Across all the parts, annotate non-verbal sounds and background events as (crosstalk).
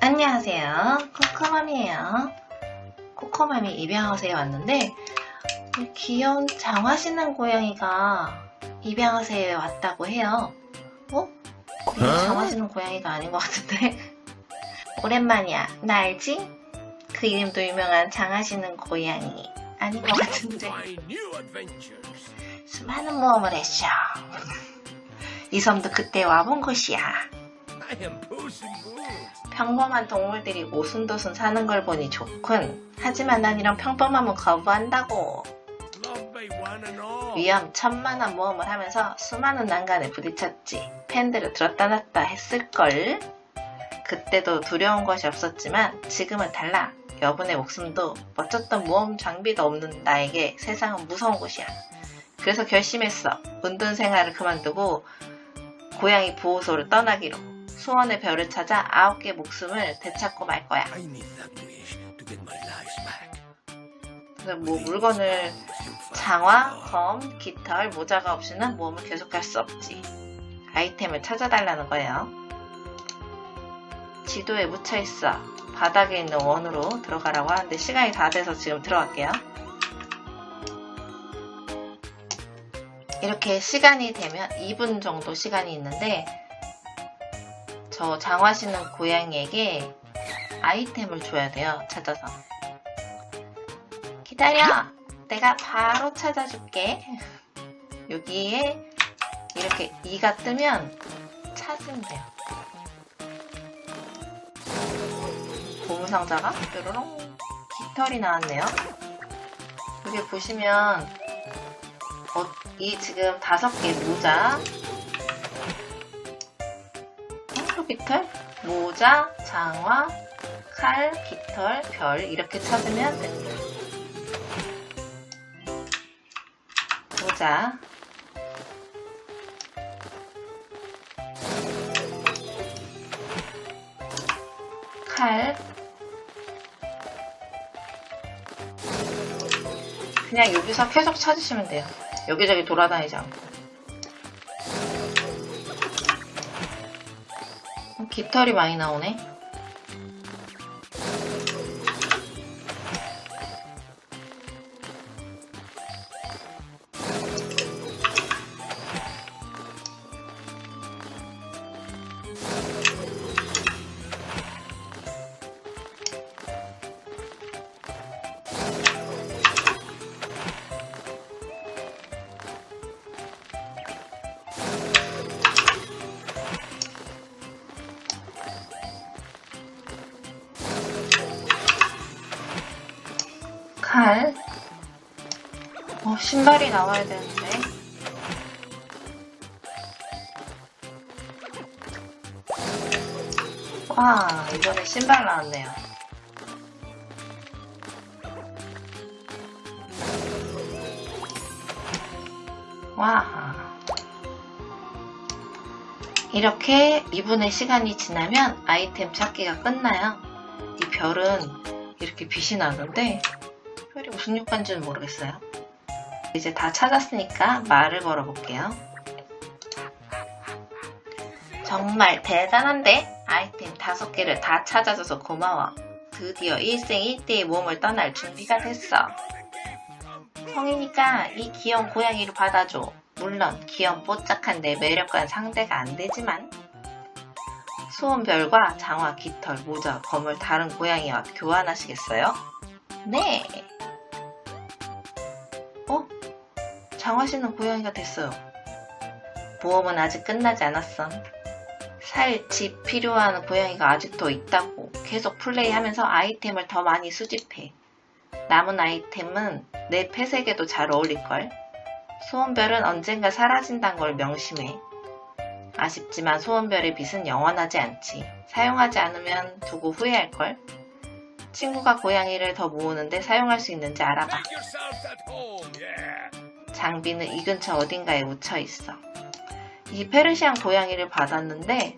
안녕하세요. 코코맘이에요. 코코맘이 입양하세요 왔는데 이 귀여운 장화 신는 고양이가 입양하세요 왔다고 해요. 어? 어? 장화 신는 고양이가 아닌 것 같은데? (laughs) 오랜만이야. 나 알지? 그 이름도 유명한 장화 신는 고양이 아닌 것 같은데. 수많은 모험을 했죠. 이 섬도 그때 와본 곳이야. 평범한 동물들이 오순도순 사는 걸 보니 좋군. 하지만 난 이런 평범함은 거부한다고. 위험 천만한 모험을 하면서 수많은 난간에 부딪혔지. 팬들을 들었다 놨다 했을걸. 그때도 두려운 것이 없었지만 지금은 달라. 여분의 목숨도 멋졌던 모험 장비도 없는 나에게 세상은 무서운 곳이야. 그래서 결심했어. 운동 생활을 그만두고 고양이 보호소를 떠나기로. 수원의 별을 찾아 아홉 개 목숨을 되찾고 말 거야. 그래서 뭐 물건을 장화, 검, 깃털, 모자가 없이는 모험을 계속할 수 없지. 아이템을 찾아달라는 거예요. 지도에 묻혀 있어. 바닥에 있는 원으로 들어가라고 하는데 시간이 다 돼서 지금 들어갈게요. 이렇게 시간이 되면 2분 정도 시간이 있는데 저 장화 신는 고양이에게 아이템을 줘야 돼요. 찾아서. 기다려! 내가 바로 찾아줄게. 여기에 이렇게 이가 뜨면 찾으면 돼요. 보물상자가 뾰로롱 깃털이 나왔네요. 여기 보시면 어, 이 지금 다섯 개 모자 어, 깃털? 모자, 장화, 칼, 깃털, 별 이렇게 찾으면 됩니다. 모자 칼 그냥 여기서 계속 찾으시면 돼요. 여기저기 돌아다니지 않고. 어, 깃털이 많이 나오네. 칼. 어, 신발이 나와야 되는데. 와, 이번에 신발 나왔네요. 와. 이렇게 2분의 시간이 지나면 아이템 찾기가 끝나요. 이 별은 이렇게 빛이 나는데 별이 무슨 효과인지는 모르겠어요. 이제 다 찾았으니까 말을 걸어볼게요. 정말 대단한데? 아이템 다섯 개를 다 찾아줘서 고마워. 드디어 일생 일대의 몸을 떠날 준비가 됐어. 성이니까 이 귀여운 고양이를 받아줘. 물론 귀염 뽀짝한데 매력과는 상대가 안 되지만 수원별과 장화, 깃털, 모자, 검을 다른 고양이와 교환하시겠어요? 네. 장화 신는 고양이가 됐어요. 모험은 아직 끝나지 않았어. 살, 집 필요한 고양이가 아직도 있다고. 계속 플레이하면서 아이템을 더 많이 수집해. 남은 아이템은 내 펫에게도 잘 어울릴걸. 소원별은 언젠가 사라진다는 걸 명심해. 아쉽지만 소원별의 빛은 영원하지 않지. 사용하지 않으면 두고 후회할걸. 친구가 고양이를 더 모으는데 사용할 수 있는지 알아봐. 장비는 이 근처 어딘가에 묻혀 있어. 이 페르시안 고양이를 받았는데,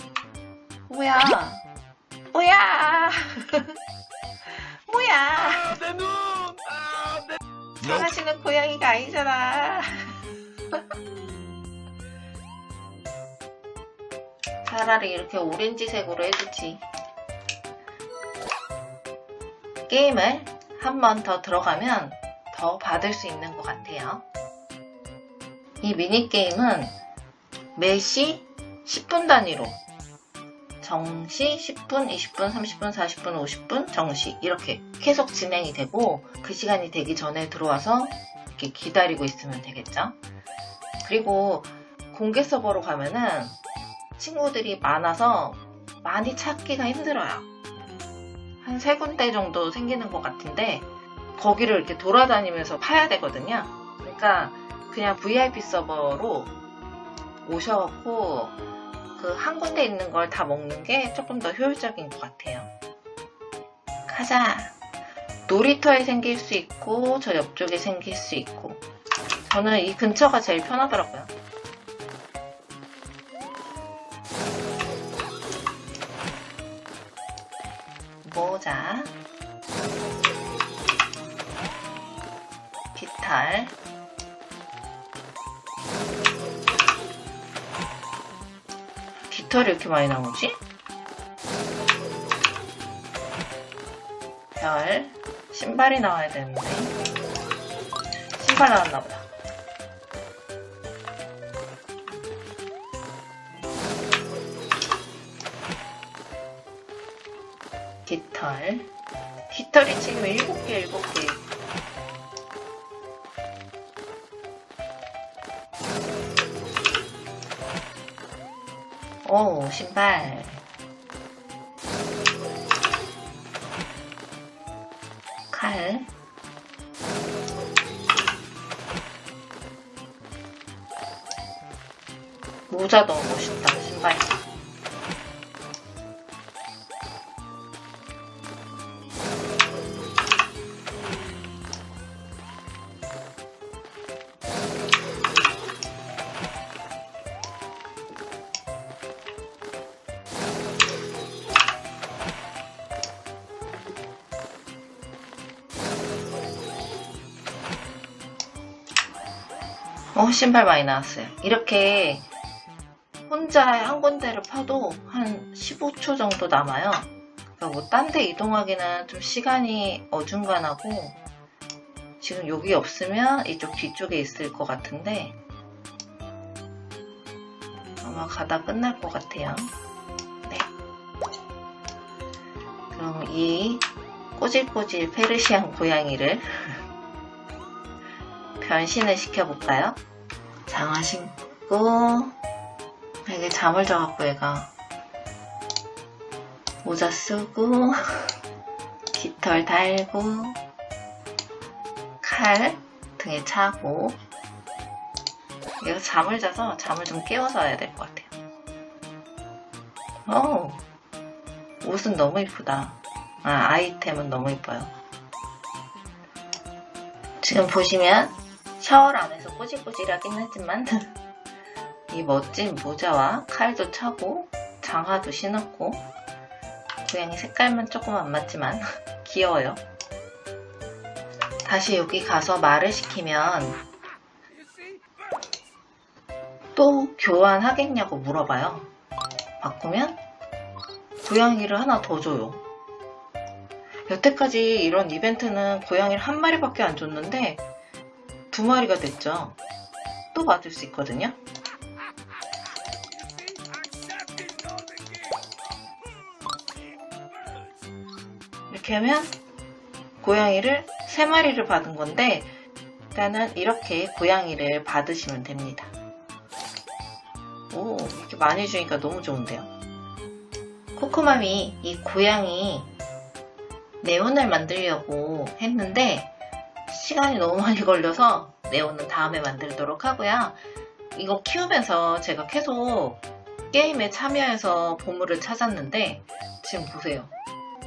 뭐야? 뭐야? (laughs) 뭐야? The moon! Ah, the... 사시는 고양이가 아니잖아. (laughs) 차라리 이렇게 오렌지색으로 해주지. 게임을 한 번 더 들어가면 더 받을 수 있는 것 같아요. 이 미니게임은 매시 10분 단위로 정시 10분, 20분, 30분, 40분, 50분, 정시 이렇게 계속 진행이 되고 그 시간이 되기 전에 들어와서 이렇게 기다리고 있으면 되겠죠. 그리고 공개 서버로 가면은 친구들이 많아서 많이 찾기가 힘들어요. 한 세 군데 정도 생기는 것 같은데 거기를 이렇게 돌아다니면서 파야 되거든요. 그러니까 그냥 VIP 서버로 오셔갖고 그 한 군데 있는 걸 다 먹는 게 조금 더 효율적인 것 같아요. 가자. 놀이터에 생길 수 있고 저 옆쪽에 생길 수 있고 저는 이 근처가 제일 편하더라고요. 모자 깃털 깃털이 이렇게 많이 나오지? 별 신발이 나와야 되는데. 신발 나왔나 보다. 깃털. 깃털이 지금 7개 7개 오 신발. 칼. 모자 너무 멋있다 신발 어, 신발 많이 나왔어요. 이렇게 혼자 한 군데를 파도 한 15초 정도 남아요. 그러니까 뭐딴 데 이동하기는 좀 시간이 어중간하고 지금 여기 없으면 이쪽 뒤쪽에 있을 것 같은데 아마 가다 끝날 것 같아요. 네. 그럼 이 꼬질꼬질 페르시안 고양이를 (laughs) 변신을 시켜볼까요? 장화 신고 이게 잠을 자갖고 얘가 모자 쓰고 (laughs) 깃털 달고 칼 등에 차고 얘가 잠을 자서 잠을 좀 깨워서 와야 될 것 같아요. 오, 옷은 너무 이쁘다. 아, 아이템은 너무 이뻐요. 지금 보시면 샤워를 안 해서 꼬질꼬질하긴 하지만 (laughs) 이 멋진 모자와 칼도 차고 장화도 신었고 고양이 색깔만 조금 안 맞지만 (laughs) 귀여워요. 다시 여기 가서 말을 시키면? 또 교환하겠냐고 물어봐요. 바꾸면 고양이를 하나 더 줘요. 여태까지 이런 이벤트는 고양이를 한 마리밖에 안 줬는데 두 마리가 됐죠. 또 맞을 수 있거든요. 이렇게 하면 고양이를 세 마리를 받은 건데 일단은 이렇게 고양이를 받으시면 됩니다. 오, 이렇게 많이 주니까 너무 좋은데요. 코코맘이 이 고양이 네온을 만들려고 했는데 시간이 너무 많이 걸려서 네온은 다음에 만들도록 하고요. 이거 키우면서 제가 계속 게임에 참여해서 보물을 찾았는데 지금 보세요.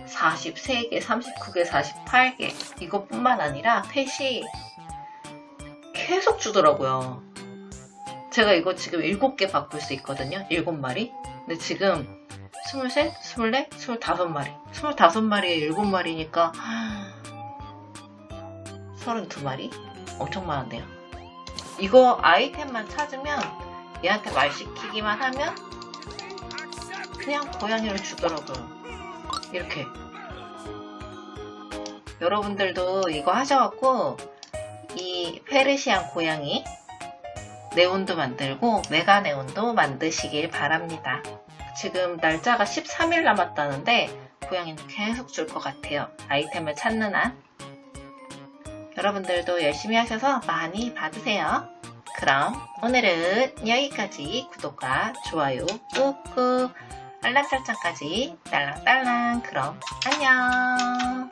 43개, 39개, 48개 이것뿐만 아니라 펫이 계속 주더라고요. 제가 이거 지금 7개 바꿀 수 있거든요. 7마리. 근데 지금 23, 24, 25마리. 25마리에 7마리니까 32마리? 엄청 많은데요. 이거 아이템만 찾으면 얘한테 말 시키기만 하면 그냥 고양이를 주더라고요. 이렇게. 여러분들도 이거 하셔갖고 이 페르시안 고양이 네온도 만들고 메가 네온도 만드시길 바랍니다. 지금 날짜가 13일 남았다는데 고양이는 계속 줄 것 같아요. 아이템을 찾는 한. 여러분들도 열심히 하셔서 많이 받으세요. 그럼 오늘은 여기까지. 구독과 좋아요 꾹꾹 알람 설정까지 딸랑딸랑. 그럼 안녕